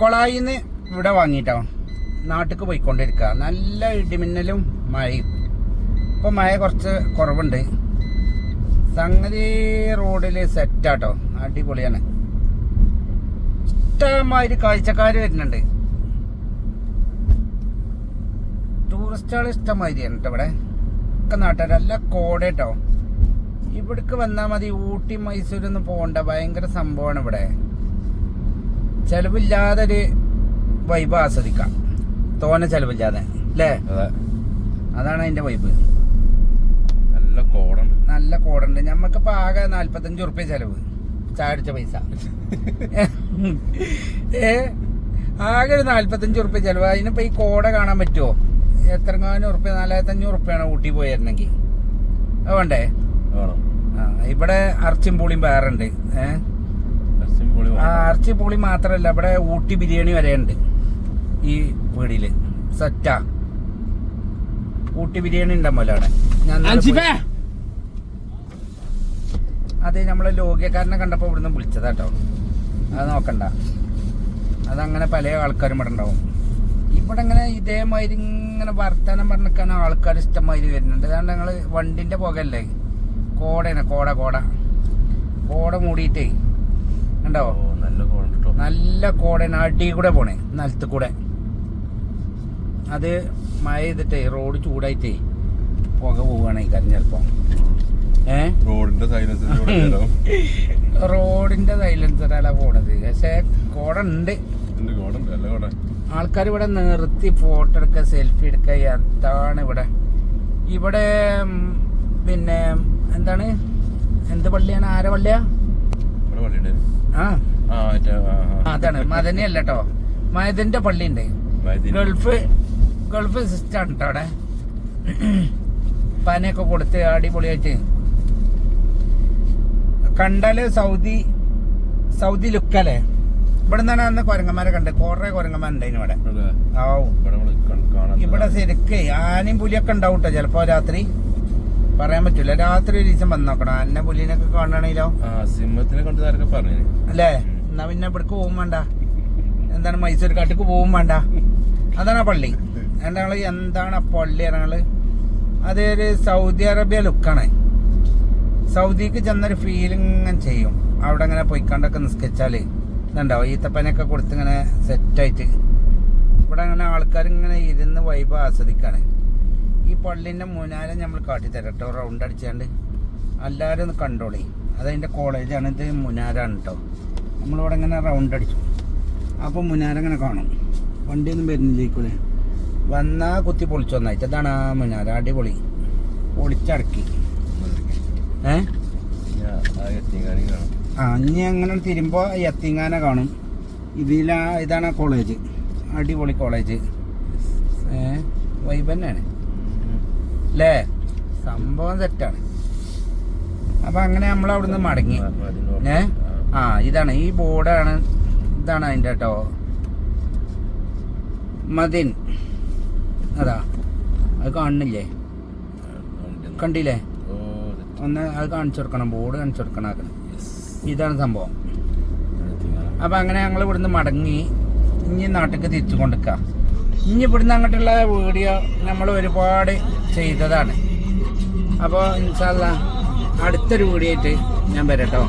കൊളായിന്ന് ഇവിടെ വാങ്ങിട്ടോ. നാട്ടിക്ക് പോയിക്കൊണ്ടിരിക്കുക നല്ല ഇടിമിന്നലും മഴയും. ഇപ്പൊ മഴ കുറച്ച് കുറവുണ്ട്. സംഗതി റോഡിൽ സെറ്റാട്ടോ. അടിപൊളിയാണ്. ഇഷ്ടമാതിരി കാഴ്ചക്കാർ വരുന്നുണ്ട്. ടൂറിസ്റ്റുകൾ ഇഷ്ടമാതിരിയാണ് കേട്ടോ ഇവിടെ. ഒക്കെ നാട്ടുകാർ നല്ല കോട കേട്ടോ ഇവിടേക്ക് വന്നാൽ മതി. ഊട്ടി മൈസൂരൊന്നും പോകണ്ട ഭയങ്കര സംഭവമാണ് ഇവിടെ. ചെലവില്ലാതെ ഒരു വൈബ് ആസ്വദിക്കാം. തോനെ ചെലവില്ലാതെ അല്ലേ അതാണ് അതിന്റെ വൈബ് നല്ല കോടുണ്ട്. നല്ല കോടുണ്ട്. ഞമ്മക്കിപ്പോ ആകെ നാല്പത്തഞ്ച് ഉറുപ്പ്യ ചെലവ്. ചാടിച്ച പൈസ. ഏ? ആകെ ഒരു നാല്പത്തഞ്ച് ഉറുപ്പ്യ ചെലവ്. അതിനിപ്പോ ഈ കോട കാണാൻ പറ്റുമോ എത്രങ്ങാനും ഉറുപ്പ്യ നാലായിരത്തഞ്ഞൂറ് ഉറുപ്പ്യാണ് ഊട്ടി പോയിരുന്നെങ്കിൽ വേണ്ടേ? ഇവിടെ അർച്ചും പൂളിയും വേറുണ്ട്. ഏഹ് സിംപൊളി പൊളി ഇറച്ചി പുളി മാത്രല്ല ഇവിടെ ഊട്ടി ബിരിയാണി വരെ ഉണ്ട്. ഈ വീടിൽ. സെറ്റാ. ഊട്ടി ബിരിയാണി ഉണ്ടല്ലോ അവിടെ. ഞാൻ. അത് നമ്മളെ ലോകിയക്കാരനെ കണ്ടപ്പോ ഇവിടുന്ന് വിളിച്ചതാട്ടോ. അത് നോക്കണ്ട. അതങ്ങനെ പല ആൾക്കാരും ഇവിടെ ഉണ്ടാവും. ഇവിടെ ഇങ്ങനെ ഇതേമാതിരി ഇങ്ങനെ വർത്തമാനം പറഞ്ഞിരിക്കാൻ ആൾക്കാർ ഇഷ്ടമാതിരി വരുന്നുണ്ട്. അതാണ് ഞങ്ങൾ വണ്ടിന്റെ പുകയല്ലേ? കോടയാണ് കോട കോട. കോട മൂടിയിട്ടേ. ഉണ്ടോ നല്ല നല്ല കോടയാണ് അടി കൂടെ പോണേ. നിലത്ത് കൂടെ. അത് മഴ ചെയ്തിട്ടേ റോഡ് ചൂടായിട്ടേ പുക പോവുകയാണ് ഈ കാര്യം ചിലപ്പോ. റോഡിന്റെ സൈലൻസർ റോഡിന്റെ സൈലൻസറാണ് പോണത്. പക്ഷെ കോട ഉണ്ട് ആൾക്കാർ ഇവിടെ നിർത്തി ഫോട്ടോ എടുക്ക സെൽഫി എടുക്കുക എന്താണ് ഇവിടെ. ഇവിടെ പിന്നെ എന്താണ്? എന്ത് പള്ളിയാണ്? ആരെ പള്ളിയാ? പള്ളിയുടെ. അതാണ്. മദനി അല്ല കേട്ടോ മദന്റെ പള്ളി ഉണ്ട് ഗൾഫ് ഗൾഫ് സിസ്റ്റം ആണ് കേട്ടോ അവിടെ. പനയൊക്കെ കൊടുത്ത് അടിപൊളിയായിട്ട്. കണ്ടാൽ സൗദി സൗദി ലുക്കല്ലേ? ഇവിടെ നിന്നാണ് അന്ന് കുരങ്ങന്മാരെ കണ്ടത്. കുറെ കുരങ്ങന്മാരുണ്ടായിരുന്നു ഇവിടെ. ഇവിടെ ശരിക്ക് ആനയും പുലിയൊക്കെ ഉണ്ടാവും കേട്ടോ ചിലപ്പോ രാത്രി. പറയാൻ പറ്റൂല. രാത്രി ഒരു ദിവസം വന്ന് നോക്കണം ആന പുലിനൊക്കെ കാണണമെങ്കിലോ സിംഹത്തിനെ കണ്ടു ആരൊക്കെ പറഞ്ഞു അല്ലേ? എന്നാ പിന്നെ ഇവിടേക്ക് പോകും വേണ്ട. എന്താണ് മൈസൂർ കാട്ടിക്ക് പോകും വേണ്ട. അതാണ് ആ പള്ളി. എന്താണ് എന്താണ് ആ പള്ളി ഞങ്ങൾ അതൊരു സൗദി അറേബ്യ ലുക്കാണ്. സൗദിക്ക് ചെന്നൊരു ഫീലിംഗ് ചെയ്യും. അവിടെ ഇങ്ങനെ പൊയ്ക്കാണ്ടൊക്കെ നിസ്കരിച്ചാൽ. ഇതുണ്ടാവും ഈത്തപ്പനൊക്കെ കൊടുത്ത് ഇങ്ങനെ സെറ്റായിട്ട് ഇവിടെ അങ്ങനെ ആൾക്കാർ ഇങ്ങനെ ഇരുന്ന് വൈബ് ആസ്വദിക്കാണ്. ഈ പള്ളിന്റെ മുനാലെ നമ്മൾ കാട്ടിത്തരാം കേട്ടോ റൗണ്ട് അടിച്ചാണ്ട്. എല്ലാവരും ഒന്ന് കണ്ടോളി. അതതിന്റെ കോളേജാണ് ഇത് മുനാരാണ് കേട്ടോ നമ്മളിവിടെ ഇങ്ങനെ റൗണ്ട് അടിച്ചു. അപ്പോൾ മുനാരങ്ങനെ കാണും. വണ്ടിയൊന്നും വരുന്നില്ലേക്കൂലേ. വന്നാൽ കുത്തി പൊളിച്ചു വന്നായിട്ട് അതാണ് ആ മുനാര അടിപൊളി. പൊളിച്ചടക്കി. ഏ? ആ ഇനി അങ്ങനെ തിരുമ്പോൾ എത്തിങ്ങാന കാണും. ഇതിലാ ഇതാണ് കോളേജ് അടിപൊളി കോളേജ് ഏ? വൈബ് തന്നെയാണ്. അല്ലേ സംഭവം സെറ്റാണ് അപ്പൊ അങ്ങനെ നമ്മൾ അവിടുന്ന് മടങ്ങി. ഏ? ആ ഇതാണ്. ഈ ബോർഡാണ് ഇതാണ് അതിന്റെ കേട്ടോ മതിൻ. അതാ. അത് കാണുന്നില്ലേ കണ്ടില്ലേ? ഒന്ന് അത് കാണിച്ചു കൊടുക്കണം. ബോർഡ് കാണിച്ചു കൊടുക്കണം ആക്കണം ഇതാണ് സംഭവം. അപ്പൊ അങ്ങനെ ഞങ്ങൾ ഇവിടുന്ന് മടങ്ങി. ഇനി നാട്ടിലേക്ക് തിരിച്ചു കൊണ്ടിരിക്കാം ഇനി ഇവിടുന്ന് അങ്ങോട്ടുള്ള വീഡിയോ നമ്മൾ ഒരുപാട് ചെയ്തതാണ്. അപ്പോൾ ഇൻഷാല്ല അടുത്തൊരു വീഡിയോ ആയിട്ട് ഞാൻ വരാം കേട്ടോ